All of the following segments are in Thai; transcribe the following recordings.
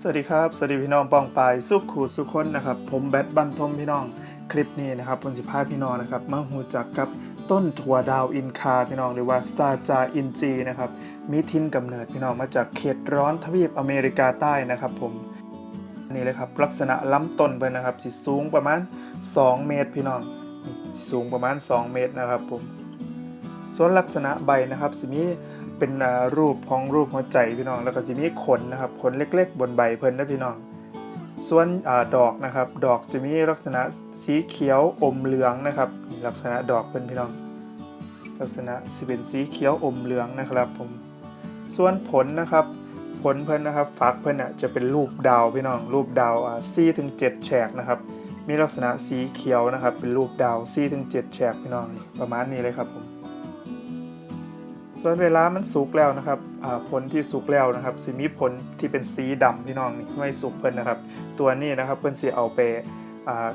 สวัสดีครับ สวัสดีพี่น้องปองปายสุขขู่สุขคนนะครับ ผมแบทบันทมพี่น้อง คลิปนี้นะครับผมสิพาพี่น้องนะครับมาหูจักกับต้นถั่วดาวอินคาพี่น้องหรือว่าซาจาอินจีนะครับ มีทินกำเนิดพี่น้องมาจากเขตร้อนทวีปอเมริกาใต้นะครับผมนี่เลยครับลักษณะล้ำต้นเพิ่นะครับสิสูงประมาณ 2 เมตรพี่น้องสิสูงประมาณ 2 เมตรนะครับผมส่วนลักษณะใบนะครับสิมี เป็นรูปของรูปหัวใจพี่น้อง แล้วก็สิมีขนนะครับขนเล็ก ๆ บนใบเพิ่นนะพี่น้อง ส่วนอดอกนะครับ ดอกจะมีลักษณะสีเขียวอมเหลืองนะครับ ลักษณะดอกเพิ่นพี่น้อง ลักษณะสิเป็นสีเขียวอมเหลืองนะครับผม ส่วนผลนะครับ ผลเพิ่นนะครับฝักเพิ่นอะจะเป็นรูปดาวพี่น้อง รูปดาวอ่า4ถึง7แฉกนะครับ มีลักษณะสีเขียวนะครับ เป็นรูปดาว4ถึง7แฉกพี่น้อง ประมาณนี้เลยครับผม ส่วนเวลามันสุกแล้วนะครับผลที่สุกแล้วนะครับสิมีผลที่เป็นสีดำพี่น้องนี่ไม่สุกเพิ่นนะครับ ตัวนี้นะครับเพิ่นสิเอาไป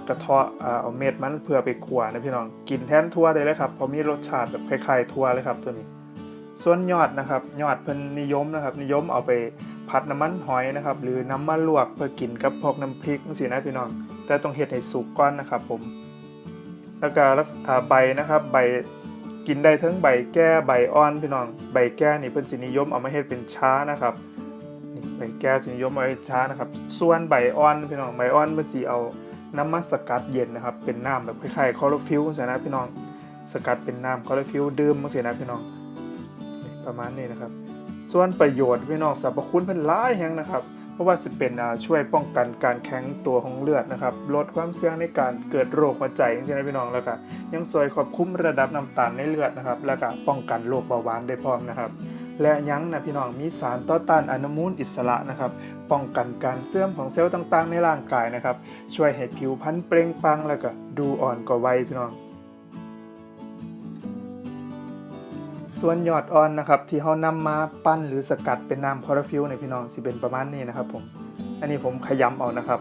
กระเทาะเอาเม็ดมันเพื่อไปขัวนะพี่น้องกินแทนทั่วได้เลยครับเพราะมีรสชาติแบบคล้ายๆทั่วเลยครับตัวนี้ ส่วนยอดนะครับยอดเพิ่นนิยมนะครับ นิยมเอาไปผัดน้ำมันหอยนะครับ หรือน้ำมันลวกเพื่อกินกับพวกน้ำพริกสินะพี่น้อง แต่ต้องเฮ็ดให้สุกก่อนนะครับผมแล้วก็รักษาใบนะครับ ใบ กินได้ทั้งใบแก้ใบอ่อนพี่น้อง ใบแก้นี่เพิ่นสินิยมเอามาเฮ็ดเป็นช้านะครับนี่ใบแก้สินิยมเอาไว้ช้านะครับ ส่วนใบอ่อนพี่น้องใบอ่อนเพิ่นสิเอาน้ำมันสกัดเย็นนะครับ เป็นน้ำแบบคล้ายๆคอโรฟิลจังซี่นะพี่น้อง สกัดเป็นน้ำคอโรฟิลดื่มจังซี่นะพี่น้อง ประมาณนี้นะครับ ส่วนประโยชน์พี่น้องสรรพคุณเพิ่นหลายแฮงนะครับ เพราะว่าสิเป็นช่วยป้องกันการแข็งตัวของเลือดนะครับ ลดความเสี่ยงในการเกิดโรคหัวใจอย่างเช่นะพี่น้องแล้วก็ยังช่วยควบคุมระดับน้ำตาลในเลือดนะครับ แล้วก็ป้องกันโรคเบาหวานได้พร้อมนะครับ และยังนะพี่น้องมีสารต่อต้านอนุมูลอิสระนะครับ ป้องกันการเสื่อมของเซลล์ต่างๆ ในร่างกายนะครับ ช่วยให้ผิวพรรณเปล่งปลั่งแล้วก็ดูอ่อนกว่าวัยพี่น้อง ส่วนยอดอ่อนนะครับที่เขานำมาปั้นหรือสกัดเป็นน้ำคอโรฟิลในพี่น้องสิเป็นประมาณนี้นะครับผมอันนี้ผมขยำเอานะครับ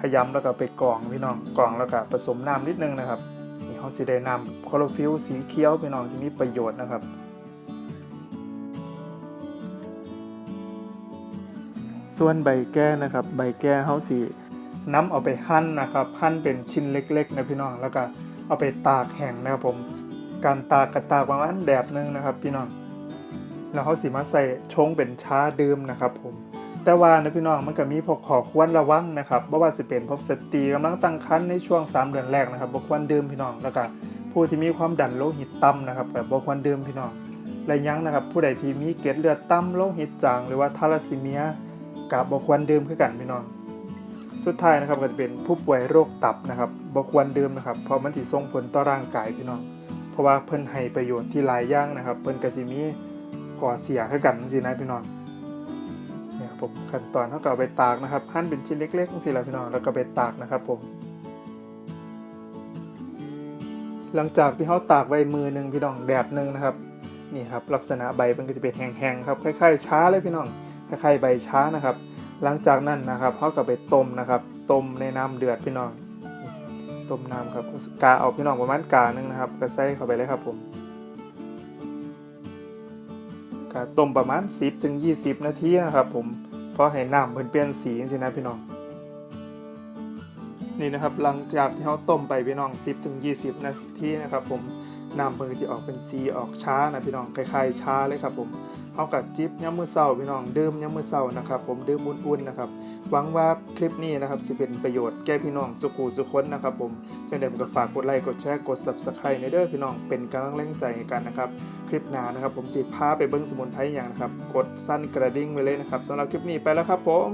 ขยำแล้วก็ไปกรองพี่น้องกรองแล้วก็ผสมน้ำนิดนึงนะครับนี่เขาสิได้น้ำคอโรฟิลสีเขียวพี่น้องที่มีประโยชน์นะครับส่วนใบแก้นะครับ ใบแก้เขาสีน้ำเอาไปหั่นนะครับหั่นเป็นชิ้นเล็กๆนะพี่น้องแล้วก็เอาไปตากแห้งนะครับผม การตากกระตากประมาณแดดหนึงนะครับ พี่น้องแล้วเขาสิมาใส่ชงเป็นชาดื่มนะครับผมแต่ว่านะพี่น้องมันก็มีพวกขอควรระวังนะครับบ่ว่าสิเป็นพวกสตรีกำลังตั้งครรภ์ในช่วง 3 เดือนแรกนะครับบ่ควรดื่มพี่น้องแล้วก็ผู้ที่มีความดันโลหิตต่ำนะครับแบบบ่ควรดื่มพี่น้องและยังนะครับ ผู้ใดที่มีเกล็ดเลือดต่ำโลหิตจางหรือว่าทาลัสซีเมียกับบ่ควรดื่มคือกันพี่น้อง สุดท้ายนะครับก็จะเป็นผู้ป่วยโรคตับนะครับบ่ควรดื่มนะครับเพราะมันสิส่งผลต่อร่างกายพี่น้อง เพราะว่าเพิ่นให้ประโยชน์ที่หลายอย่างนะครับ เพิ่นก็สิมีขอเสียคือกันจังซี่นะพี่น้องเนี่ยครับผมขั้นตอนเฮาก็เอาไปตากนะครับหั่นเป็นชิ้นเล็กๆจังซี่ล่ะพี่น้องแล้วก็ไปตากนะครับผมหลังจากที่เฮาตากไว้มือหนึงพี่น้องแดดหนึงนะครับนี่ครับลักษณะใบมันก็จะเป็นแห้งๆครับคล้ายๆช้าเลยพี่น้องคล้ายๆใบช้านะครับ หลังจากนั้นนะครับเฮาก็ไปต้มนะครับต้มในน้ำเดือดพี่น้อง ต้มน้ำครับกาเอาพี่น้องประมาณกาหนึ่งนะครับ ก็ใส่เข้าไปเลยครับผมกาต้มประมาณ 10ถึง20 นาทีนะครับ ผมเพราะให้น้ำเพิ่นเปลี่ยนสีจังซี่นะพี่น้องนี่นะครับหลังจากที่เขาต้มไปพี่น้อง 10ถึง20 นาทีนะครับ ผมน้ำเพิ่นจะออกเป็นสีออกช้านะพี่น้องคล้ายๆช้าเลยครับผม เขากับจิบยามมื้อเศร้าพี่น้องดื่มยามมื้อเศร้านะครับ ผมดื่มอุ่นๆนะครับหวังว่าคลิปนี้นะครับสิเป็นประโยชน์แก่พี่น้องสุขูสุคนนะครับ ผมจังเดิมก็ฝากกดไลค์กดแชร์กด Subscribe ในเด้อพี่น้องเป็นกำลังแรงใจกันนะครับ คลิปหน้านะครับ ผมสิพาไปเบิ้งสมุนไพรอย่างนะครับ กดสั้นกระดิ่งไว้เลยนะครับสำหรับคลิปนี้ไปแล้วครับผม